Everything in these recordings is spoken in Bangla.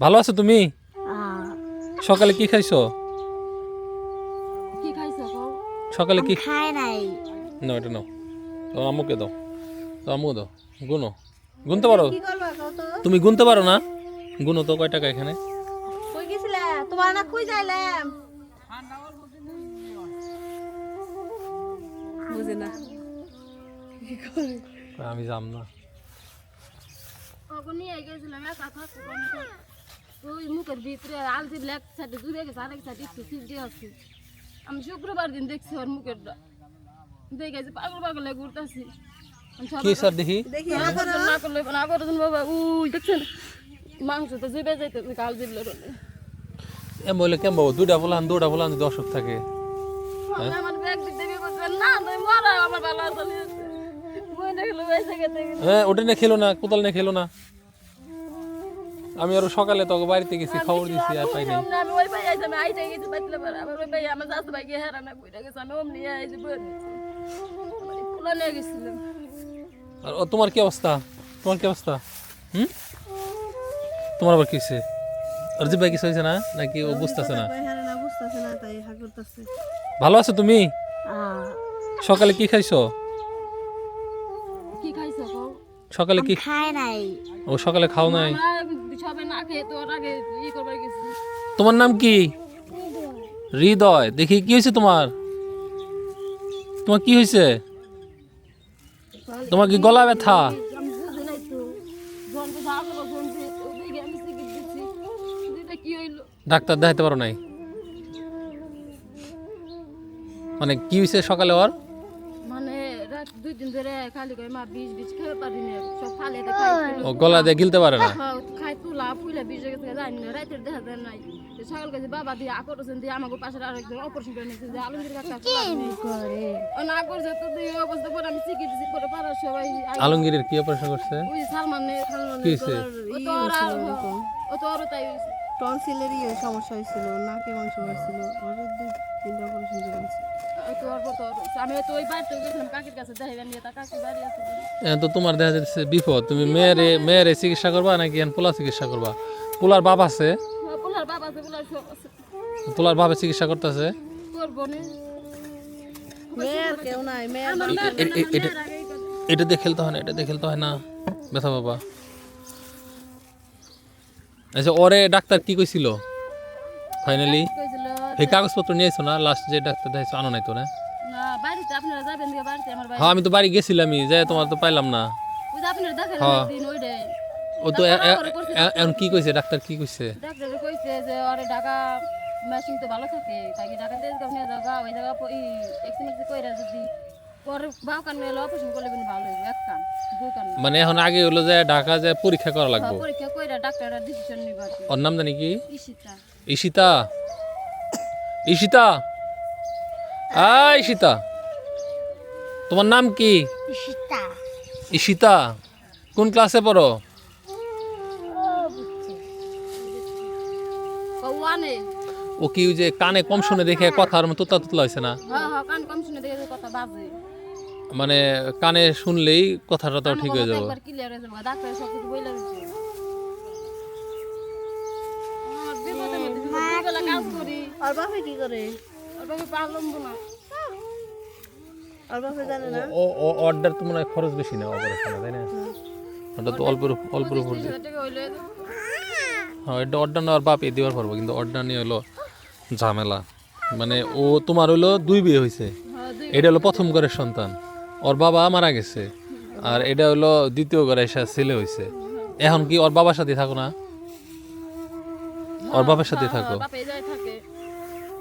ভালো আছো তুমি? সকালে কি খাইছো? কি খাইছো সকালে কি? খাই নাই। না এটা নাও। তো আম্মুকে দাও। তো আম্মু দাও। গুনো। গুনতে পারো? কি করবা কও তো? তুমি গুনতে পারো না? গুনো তো কয় টাকা এখানে? কই গেছিলে? তোমার না কই যাইলাম বুঝে না। আমি যাম না। গেছিলাম? একা ওই মুখের ভিতরে আলজির লেগ সাইডে দূরে গেছে আরেক সাইডে একটু সিদ্ধি আছে আমি শুক্রবার দিন দেখছি ওর মুখের দেখে পাগল পাগল ঘুরতেছি কি স্যার দেখি? দেখি না করলে না করতেন বাবা উই দেখছেন? মাংস তো জিবে যাইতে কাল জিবলে এম বলে কেম বাবু? দুটা বলান যদি থাকে। আমার ব্যাগ দিতে না তুই মরা আমার ভালো চলে মই দেখল বেঁচে গেছে হ্যাঁ ওটা নিয়ে খেলো না কোদাল নিয়ে খেলো না। আমি আরও সকালে তোকে বাড়িতে গেছি খবর দিছি আর পাই নাই। আমি ওই ভাই আইছি আমি আইতে গেছি বাতলে পারে আমার ওই ভাই আমার শাশু ভাই গিয়ে হেরানা কইরা গেছে আমি অমনি আইছি বই ফুলা নিয়ে গেছিলাম। আর ও তোমার কি অবস্থা? তোমার কি অবস্থা? হুম? তোমার আবার কি হয়েছে? অর্জিত ভাই কিছু হয়েছে না নাকি ও বুঝতেছে না? না বুঝতাছে না তাই হা করতেছে। ভালো আছো তুমি? সকালে কি খাইছো? কি খাইছো কও? সকালে কি খাই নাই। ও সকালে খাও নাই? তোমার নাম কি? হৃদয়। দেখি, কি হয়েছে তোমার? তোমার কি হয়েছে? তোমার কি গলা ব্যথা? ডাক্তার দেখাইতে পারো নাই। মানে কি হয়েছে সকালে ওর? রাত দুই দিন ধরে খালি মা বিষ বিষ খেয়ে পারি না সব খাই ও গলা দিয়ে গিলতে পারে না? হ্যাঁ, খাই তুলা ফুলে বিষ গেছে জানি না রাতের দেখা যায় নাই। তো সকাল কাছে বাবা দিয়ে আকর্ষণ দিয়ে আমাকে পাশে আরেকজন অপারেশন করে নিয়েছে যে আলমগীর কাকা করে? ও না করছে তো অবস্থা পরে আমি চিকিৎসা করে পারা সবাই আলমগীরের কি অপারেশন করছে? ওই সালমানের কি হয়েছে ও তো আর ও তো আরও তাই হয়েছে। টনসিলেরই সমস্যা হয়েছিল নাকে মাংস হয়েছিল ওর দুই তিনটা অপারেশন করেছে ও তো। আমি তো তোমার দেখা যাচ্ছে বিপদ। তুমি মেয়েরে মেয়েরে চিকিৎসা করবা নাকি পোলা চিকিৎসা করবা? পোলার বাপ আছে? হ্যাঁ, পোলার বাপে চিকিৎসা করতেছে? তোর বোনে মেয়ের কেউ নাই মেয়ের এটা এটা দিয়ে খেলতে হয় না এটা দিয়ে খেলতে হয় না। ব্যথা বাবা। আচ্ছা ওরে ডাক্তার কি কইছিল? ফাইনালি কইছিল এই কাগজপত্র নিয়েছো না লাস্ট যে ডাক্তার দেখাইছো আনো নাই তো না না বাড়িতে আপনারা যাবেন দিকে বাড়িতে আমার বাড়ি হ্যাঁ আমি তো বাড়ি গেছিলামই যাই তোমার তো পাইলাম না ওই যে আপনারা দেখালেন হ্যাঁ। একদিন ওইটাই ও তো এ- এ- এ- এখন কি কইছে ডাক্তার কি কইছে ডাক্তার কইছে যে আরে ঢাকা মেশিন তো ভালো থাকে তাই কি ঢাকা তেজ নিয়ে জায়গা ওই জায়গা ই এক্সিমেন্ট কইরা যদি পরে বাউ কান নিয়ে অপারেশন করলে কিন্তু ভালো হইবে এক কান দুই কান না। মানে এখন আগে হলো যে ঢাকা যে পরীক্ষা করা হ্যাঁ, লাগবে পরীক্ষা কইরা ডাক্তাররা ডিসিশন নিবা আর কি। ওর নাম জানি কি ইশিতা ঈশিতা ঈশিতা? আ ঈশিতা। তোমার নাম কি? ঈশিতা। কোন ক্লাসে পড়ো? ও কি যে কানে কম শুনে দেখে কথার মতো তুতলা তুতলা হয়েছে না? হ্যাঁ হ্যাঁ কান কম শুনে দেখে কথা বাজে। মানে কানে শুনলেই কথাটা তো ঠিক হয়ে যাবে একবার ক্লিয়ার হয়ে যাবে ডাক্তার সব কিছু বইলা দিচ্ছে আমার বিপদের মধ্যে বিপদ। দুবেলা কাজ করি আর বাপে কি করে? আর বাবা পারলাম না। আর বাপে জানে না? ও ও অর্ডার তো মনে হয় খরচ বেশি না অপারেশনে তাই না? ওটা তো অল্প অল্প উপর হইলে হ্যাঁ এটা অর্ডার নেওয়ার বাপ এ দেওয়ার পারব কিন্তু অর্ডার নিয়ে হলো ঝামেলা। মানে ও তোমার হলো দুই বিয়ে হয়েছে হ্যাঁ এটা হলো প্রথম ঘরের সন্তান। ওর বাবা মারা গেছে আর এটা হলো দ্বিতীয় ঘরে এসে ছেলে হয়েছে এখন কি ওর বাবার সাথে থাকো না? ওর বাবার সাথে যায় থাকে।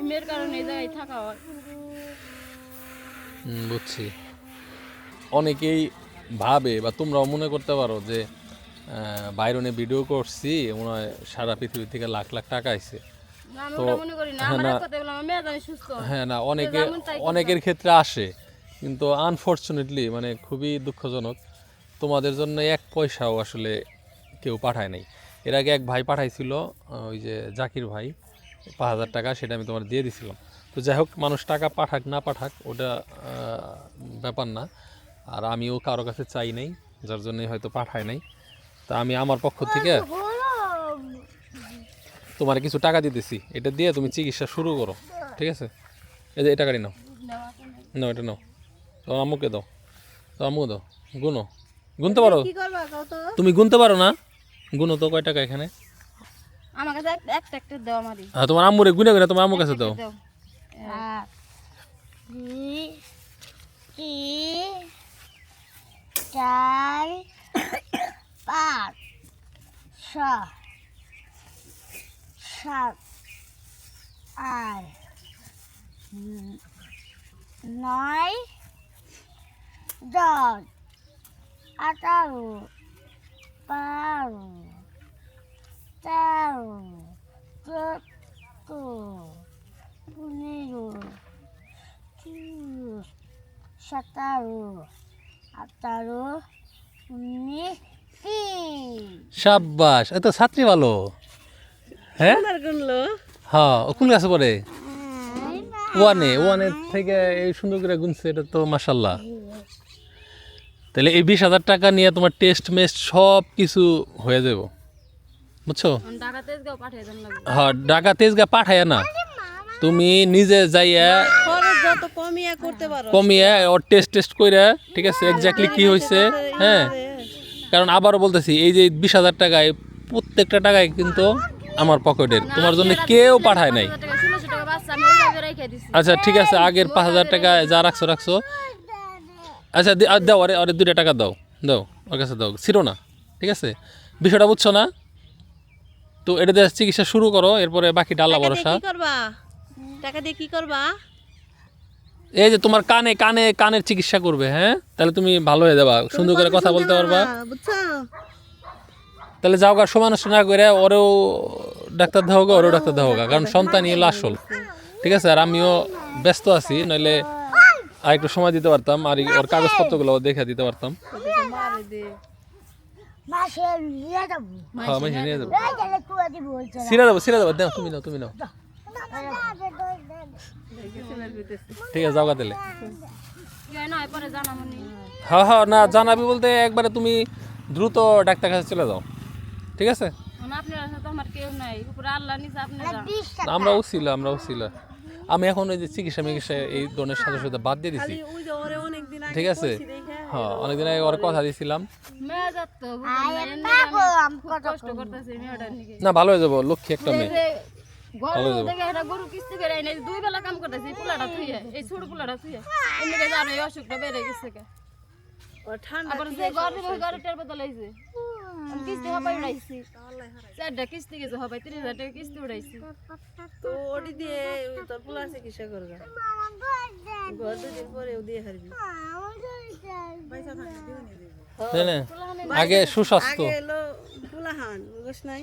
মেয়ের কারণে এই জায়গায় থাকা হয়। বুঝছি। অনেকেই ভাবে বা তোমরাও মনে করতে পারো যে বাইরনে ভিডিও করছি মনে হয় সারা পৃথিবী থেকে লাখ লাখ টাকা আইছে। জানি সুস্থ। হ্যাঁ না অনেকে অনেকের ক্ষেত্রে আসে কিন্তু আনফর্চুনেটলি মানে খুবই দুঃখজনক। তোমাদের জন্য এক পয়সাও আসলে কেউ পাঠায় নাই। এর আগে এক ভাই পাঠাইছিল ওই যে জাকির ভাই। পাঁচ হাজার টাকা সেটা আমি তোমার দিয়ে দিছিলাম। তো যাই হোক মানুষ টাকা পাঠাক না পাঠাক ওটা ব্যাপার না। আর আমিও কারও কাছে চাই নাই যার জন্যই হয়তো পাঠায় নাই। তা আমি আমার পক্ষ থেকে তোমার কিছু টাকা দিতেছি এটা দিয়ে তুমি চিকিৎসা শুরু করো ঠিক আছে? এই যে এই টাকাটি নাও। নাও এটা নাও। তো আম্মুকে দাও। তো আম্মুকে দাও। গুনো। গুনতে পারো? তুমি গুনতে পারো না? গুনো তো কয় টাকা এখানে? আমার কাছে এক- একটা একটা দেওয়া মারি হ্যাঁ তোমার আম্মুরে গুনে গুনে তোমার আম্মুর কাছে দাও। দাও। চার পাঁচ ছয় সাত আট নয় দশ আঠারো বারো। ছাত্রী ভালো হ্যাঁ হ্যাঁ কোন ক্লাসে পড়ে ওয়ানে ওয়ানের থেকে এই সুন্দর করে গুনছে এটা তো মাসাল্লাহ তাহলে এই বিশ হাজার টাকা নিয়ে তোমার টেস্ট মেস্ট সব কিছু হয়ে যাব বুঝছ? হ্যাঁ ঢাকা তেজগা পাঠায় না। তুমি নিজে যাইয়া কমিয়া ওর টেস্ট টেস্ট করে ঠিক আছে এক্স্যাক্টলি কি হয়েছে হ্যাঁ কারণ আবারও বলতেছি এই যে বিশ হাজার টাকায় প্রত্যেকটা টাকায় কিন্তু আমার পকেটের। তোমার জন্য কেউ পাঠায় নাই। আচ্ছা ঠিক আছে আগের পাঁচ হাজার টাকা যা রাখছো রাখছো। আচ্ছা দাও আরে আরে দুটা টাকা দাও দাও ওর কাছে দাও। ছিল না ঠিক আছে? বিষয়টা বুঝছ না? তো এটা দিয়ে চিকিৎসা শুরু করো এরপরে বাকি টাকা ভরসা। কি করবা? টাকা দিয়ে কি করবা? এই যে তোমার কানে কানে কানের চিকিৎসা করবে হ্যাঁ? তাহলে তুমি ভালো হয়ে যাবা সুন্দর করে কথা বলতে পারবা। তাহলে যাও গা সমানুষ না করে ওরেও ডাক্তার দেওয়া হোক ওরেও ডাক্তার দেওয়া হোক কারণ সন্তানই হলো আসল। ঠিক আছে আর আমিও ব্যস্ত আছি নইলে আর একটু সময় দিতে পারতাম আর ওর কাগজপত্রগুলো দেখে দিতে পারতাম। মাসে নিয়ে যাব। হ্যাঁ আমি নিয়ে যাব। এই গেলে কুয়া দিব হয়েছে সিরা দেবো সিরা দেবো দাও তুমি নাও তুমি নাও। ঠিক আছে যাও গা তাহলে। কি হয় হ্যাঁ হ্যাঁ না জানাবি বলতে একবারে তুমি দ্রুত ডাক্তার কাছে চলে যাও। ঠিক আছে? আমরাও ছিল আমরাও ছিল আমি এখন ওই যে চিকিৎসা মিকিৎসা এই ধরনের সাথে সাথে বাদ দিয়ে দিছি। ওই যে ওরে অনেকদিন আগে ঠিক আছে? হ্যাঁ অনেকদিন আগে ওর কথা নিকে না, ভালো হয়ে যাব, লক্ষ্মী একটা মেয়ে। গরু গরু দুই বেলা কাম করতেছি এই থুইয়ে এই ছোট পোলাটা এই অসুখটা বেড়ে গেছে ঠান্ডা আবার যে আমি কিস্তি হবাই উড়াইছি চারটা কিস্তি গেছে হবাই তিরিশ হাজার টাকা কিস্তি উড়াইছি তো দিয়ে তোর পোলার চিকিৎসা ঘর দুদিন পরেও দিয়ে হারবি? আগে সুস্বাস্থ্য। আগে এলো নাই?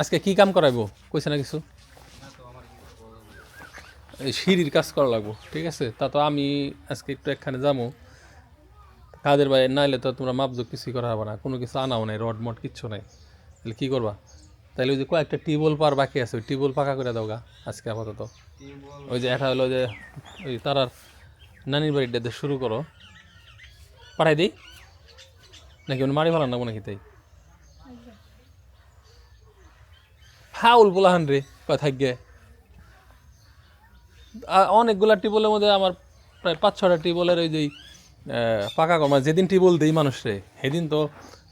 আজকে কি কাম করাইবো? কইছে না কিছু? সিঁড়ির কাজ করা লাগবো ঠিক আছে? তা তো আমি আজকে একটু একখানে যাব কাদের বাইরে নাইলে তো তোমরা মাপজোক কিছুই করা হবে না। কোনো কিছু আনাও নাই রড মড কিচ্ছু নাই। তাহলে কী করবা? তাহলে ওই যে কয়েকটা টিউবওয়েল পার বাকি আছে ওই টিউবওয়েল পাকা করে দাও গা আজকে আপাতত। ওই যে এটা হলো যে ওই তারার নানির বাড়িটাতে শুরু করো। পাঠাই দিই। নাকি উনি মারি ফেলান না নাকি তাই? ফাউল বলাহান রে থাকবে অনেকগুলা টিবলের মধ্যে আমার প্রায় পাঁচ ছটা টিবলের ওই যে পাকা করা মানে যেদিন টিবল দেই মানুষরে সেদিন তো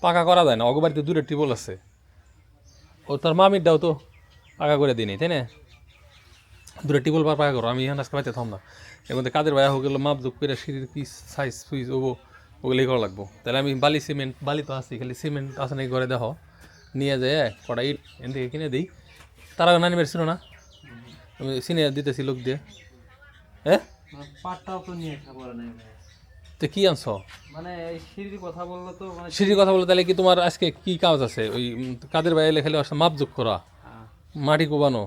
পাকা করা যায় না। অগবাড়িতে দূরে টিবল আছে। ও তোর মামিরটাও তো, পাকা করে দিই তাই না? দূরে টিবল পার পাকা করো আমি এখানে আজকে পাইতে থাম না। মধ্যে কাদের ভাইয়া হোক গেলো মাপ যোগ করে সিঁড়ির কি সাইজ সুইজ ওগো ওগুলি করা লাগবো। তাহলে আমি বালি সিমেন্ট বালি তো আছি খালি সিমেন্ট আছে নাকি ঘরে দেখো। নিয়ে যায় কটা ইট এন থেকে কিনে দিই। তার আগে নানি বেরছিল না? আমি সিনে দিতেছি লোক দিয়ে। হ্যাঁ পাটটাও তো নিয়ে খাব নাই তো কি আনছো? মানে সিঁড়ির কথা বলল তো মানে সিঁড়ির কথা বলে তাহলে কি তোমার আজকে কি কাজ আছে? ওই কাদের বাইরে খালি মাপ যোগ করা। মাটি কোবানো।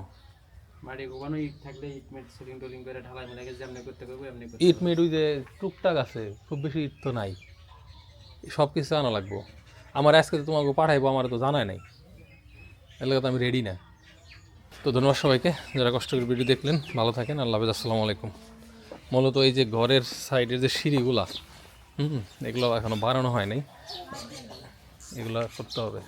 গোবানো ইট থাকলে ইট মেট সিলিং টোলিং করে ঢালাই মেলাকে যেমনি করতে করব এমনি ইট মেট ওই যে টুকটাক আছে খুব বেশি ইট তো নাই। সব কিছু আনা লাগবো। আমার আজকে তো তোমাকে পাঠাইবো আমার তো জানাই নাই। এলাকাতে আমি রেডি না। তো ধন্যবাদ সবাইকে যারা কষ্ট করে ভিডিও দেখলেন ভালো থাকেন আল্লাহ হাফেজ আসসালামু আলাইকুম। মূলত এই যে ঘরের সাইডের যে সিঁড়িগুলা হুম এগুলো এখনও বানানো হয় নাই। এগুলো করতে হবে।